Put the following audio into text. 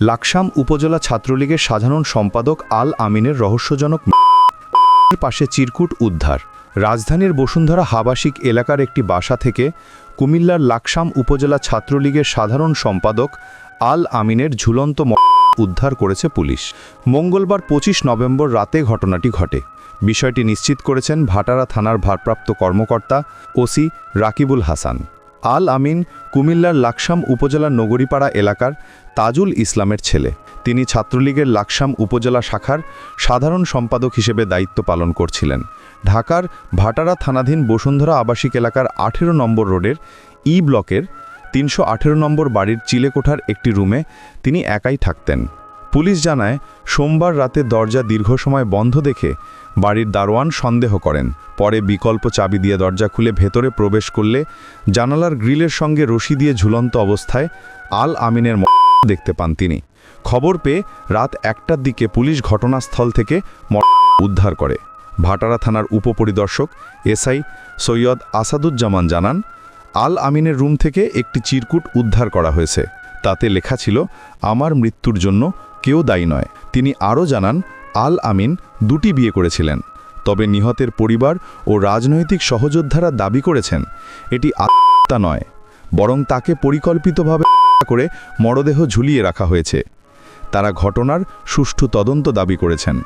লাকসাম উপজেলা ছাত্রলীগের সাধারণ সম্পাদক আল আমিনের রহস্যজনক পাশে চিরকুট উদ্ধার। রাজধানীর বসুন্ধরা হাবাসিক এলাকার একটি বাসা থেকে কুমিল্লার লাকসাম উপজেলা ছাত্রলীগের সাধারণ সম্পাদক আল আমিনের ঝুলন্ত উদ্ধার করেছে পুলিশ। মঙ্গলবার পঁচিশ নভেম্বর রাতে ঘটনাটি ঘটে। বিষয়টি নিশ্চিত করেছেন ভাটারা থানার ভারপ্রাপ্ত কর্মকর্তা ওসি রাকিবুল হাসান। আল আমিন কুমিল্লার লাকসাম উপজেলার নগরীপাড়া এলাকার তাজুল ইসলামের ছেলে। তিনি ছাত্রলীগের লাকসাম উপজেলা শাখার সাধারণ সম্পাদক হিসেবে দায়িত্ব পালন করছিলেন। ঢাকার ভাটারা থানাধীন বসুন্ধরা আবাসিক এলাকার আঠেরো নম্বর রোডের ই ব্লকের তিনশো আঠেরো নম্বর বাড়ির চিলেকোঠার একটি রুমে তিনি একাই থাকতেন। পুলিশ জানায়, সোমবার রাতে দরজা দীর্ঘ সময় বন্ধ দেখে বাড়ির দারোয়ান সন্দেহ করেন। পরে বিকল্প চাবি দিয়ে দরজা খুলে ভেতরে প্রবেশ করলে জানালার গ্রিলের সঙ্গে রশি দিয়ে ঝুলন্ত অবস্থায় আল আমিনের দেখতে পান তিনি। খবর পেয়ে রাত একটার দিকে পুলিশ ঘটনাস্থল থেকে উদ্ধার করে। ভাটারা থানার উপপরিদর্শক এসআই সৈয়দ আসাদুজ্জামান জানান, আল আমিনের রুম থেকে একটি চিরকুট উদ্ধার করা হয়েছে। তাতে লেখা ছিল, আমার মৃত্যুর জন্য কেউ দায়ী নয়। তিনি আরও জানান আল আমিন দুটি বিয়ে করেছিলেন, তবে নিহতের পরিবার ও রাজনৈতিক সহযোদ্ধারা দাবি করেছেন, এটি আত্মা নয়, বরং তাকে পরিকল্পিতভাবে করে মরদেহ ঝুলিয়ে রাখা হয়েছে। তারা ঘটনার সুষ্ঠু তদন্ত দাবি করেছেন।